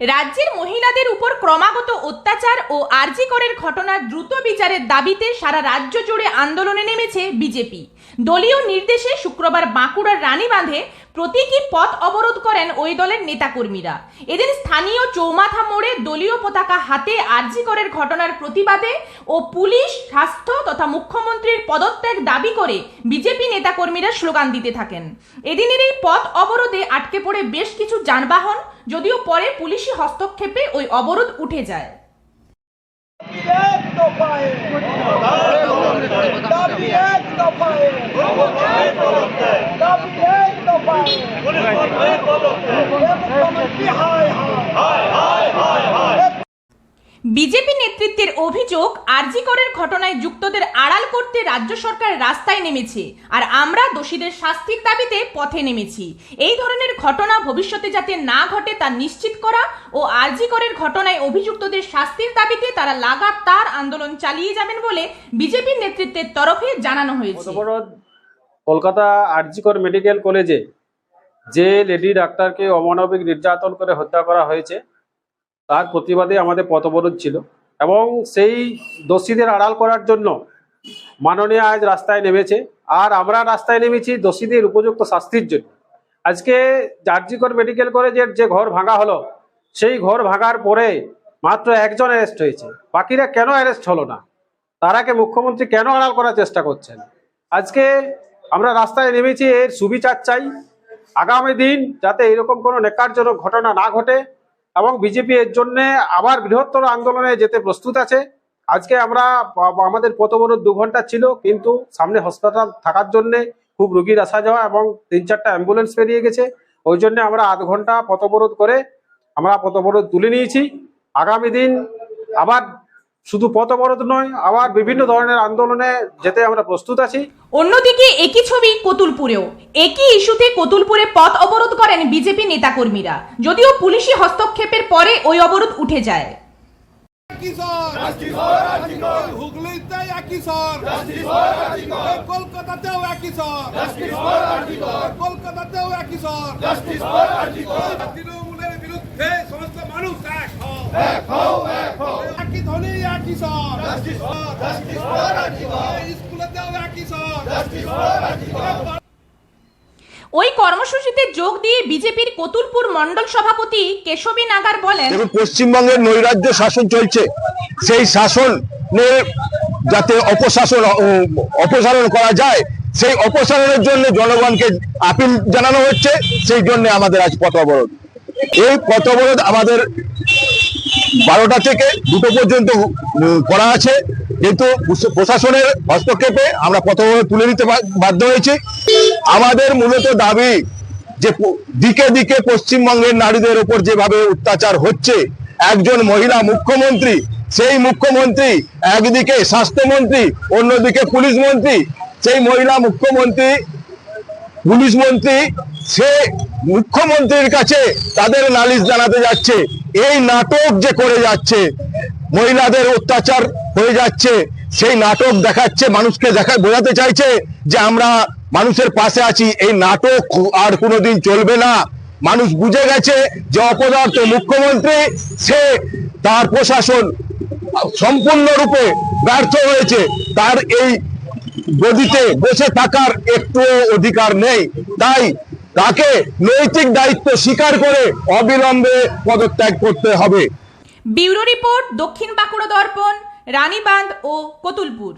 রাজ্যের মহিলাদের উপর ক্রমাগত অত্যাচার ও আরজিকরের ঘটনার দ্রুত বিচারের দাবিতে সারা রাজ্য জুড়ে আন্দোলনে নেমেছে বিজেপি। দলীয় নির্দেশে শুক্রবার বাঁকুড়ার রানীবাঁধে প্রতীকী পথ অবরোধ করেন ওই দলের নেতাকর্মীরা। এদিন স্থানীয় চৌমাথা মোড়ে দলীয় পতাকা হাতে আরজিকরের ঘটনার প্রতিবাদে ও পুলিশ, স্বাস্থ্য তথা মুখ্যমন্ত্রীর পদত্যাগ দাবি করে বিজেপি নেতাকর্মীরা স্লোগান দিতে থাকেন। এদিনের এই পথ অবরোধে আটকে পড়ে বেশ কিছু যানবাহন যদিও পরে পুলিশি হস্তক্ষেপে ওই অবরোধ উঠে যায় এক দফায় দাবি এক দফায় দাবি এক দফায় মুখ্যমন্ত্রী হায় হায় বিজেপি নেতৃত্বের অভিযোগ আরজিকরের ঘটনায় যুক্তদের আড়াল করতে রাজ্য সরকার রাস্তায় নেমেছে আর আমরা দোষীদের শাস্তির দাবিতে পথে নেমেছি। এই ধরনের ঘটনা ভবিষ্যতে যাতে না ঘটে তা নিশ্চিত করা ও আরজি করের ঘটনায় অভিযুক্তদের শাস্তির দাবিতে তারা লাগাতার আন্দোলন চালিয়ে যাবেন বলে বিজেপির নেতৃত্বের তরফে জানানো হয়েছে। কলকাতা আরজিকর মেডিকেল কলেজে যে লেডি ডাক্তারকে অমানবিক নির্যাতন করে হত্যা করা হয়েছে তার প্রতিবাদে আমাদের পথ অবরোধ ছিল এবং সেই দোষীদের আড়াল করার জন্য মাননীয় আজ রাস্তায় নেমেছে। আর আমরা রাস্তায় নেমেছি দোষীদের উপযুক্ত শাস্তির জন্য। আজকে জার্জিকর মেডিকেল কলেজের যে ঘর ভাঙা হলো, সেই ঘর ভাঙার পরে মাত্র একজন অ্যারেস্ট হয়েছে। বাকিরা কেন অ্যারেস্ট হলো না? তারাকে মুখ্যমন্ত্রী কেন আড়াল করার চেষ্টা করছেন? আজকে আমরা রাস্তায় নেমেছি, এর সুবিচার চাই। আগামী দিন যাতে এরকম কোনো নেকারজনক ঘটনা না ঘটে এবং বিজেপি এর জন্য আবার বৃহত্তর আন্দোলনে যেতে প্রস্তুত আছে। আজকে আমরা, আমাদের পথবরোধ দু ঘণ্টা ছিল, কিন্তু সামনে হসপিটাল থাকার জন্য খুব রুগীর আসা যাওয়া এবং তিন চারটা অ্যাম্বুলেন্স পেরিয়ে গেছে। ওই জন্য আমরা আধ ঘণ্টা পথবরোধ করে, আমরা পথবরোধ তুলে নিয়েছি। আগামী দিন আবার শুধু পথ অবরোধ নয় আবার বিভিন্ন ধরনের আন্দোলনে যেতে আমরা প্রস্তুত আছি। অন্যদিকে একই ছবি কতুলপুরেও। একই ইস্যুতে কতুলপুরে পথ অবরোধ করেন বিজেপি নেতাকর্মীরা। যদিও পুলিশি হস্তক্ষেপের পরে ওই অবরোধ উঠে যায়। একই কলকাতাতেও একই স্যার কলকাতাতেও একই স্যার ওই কর্মসূচিতে যোগ দিয়ে বিজেপির কতুলপুর মণ্ডল সভাপতি কেশবী নাগার বলেন পশ্চিমবঙ্গের নৈরাজ্য শাসন চলছে। সেই শাসনের যাতে অপশাসন অপসারণ করা যায় সেই অপসারণের জন্য জনগণকে আপিল জানানো হচ্ছে। সেই জন্য আমাদের আজ পথ অবরোধ। এই পথ অবরোধ আমাদের বারোটা থেকে দুটো পর্যন্ত করা আছে। কিন্তু প্রশ- প্রশাসনের হস্তক্ষেপে আমরা অবরোধ তুলে নিতে বাধ্য হয়েছি। আমাদের মূলত দাবি যে দিকে দিকে পশ্চিমবঙ্গের নারীদের ওপর যেভাবে অত্যাচার হচ্ছে, একজন মহিলা মুখ্যমন্ত্রী, সেই মুখ্যমন্ত্রী, একদিকে স্বাস্থ্যমন্ত্রী, অন্যদিকে পুলিশ মন্ত্রী, সেই মহিলা মুখ্যমন্ত্রী, পুলিশ মন্ত্রী, সে মুখ্যমন্ত্রীর কাছে তাদের নালিশ জানাতে যাচ্ছে। এই নাটক যে করে যাচ্ছে, মহিলাদের অত্যাচার হয়ে যাচ্ছে, সেই নাটক দেখাচ্ছে, মানুষকে দেখা, বোঝাতে চাইছে যে আমরা মানুষের পাশে আছি। এই নাটক আর কোনোদিন চলবে না। মানুষ বুঝে গেছে যে অপদার্থ মুখ্যমন্ত্রী, সে তার প্রশাসন সম্পূর্ণরূপে ব্যর্থ হয়েছে। তার এই গদিতে বসে থাকার একটু অধিকার নেই। তাই তাকে নৈতিক দায়িত্ব স্বীকার করে অবিলম্বে পদত্যাগ করতে হবে। ব্যুরো রিপোর্ট দক্ষিণ বাঁকুড়া দর্পণ, রানীবাঁধ ও কতুলপুর।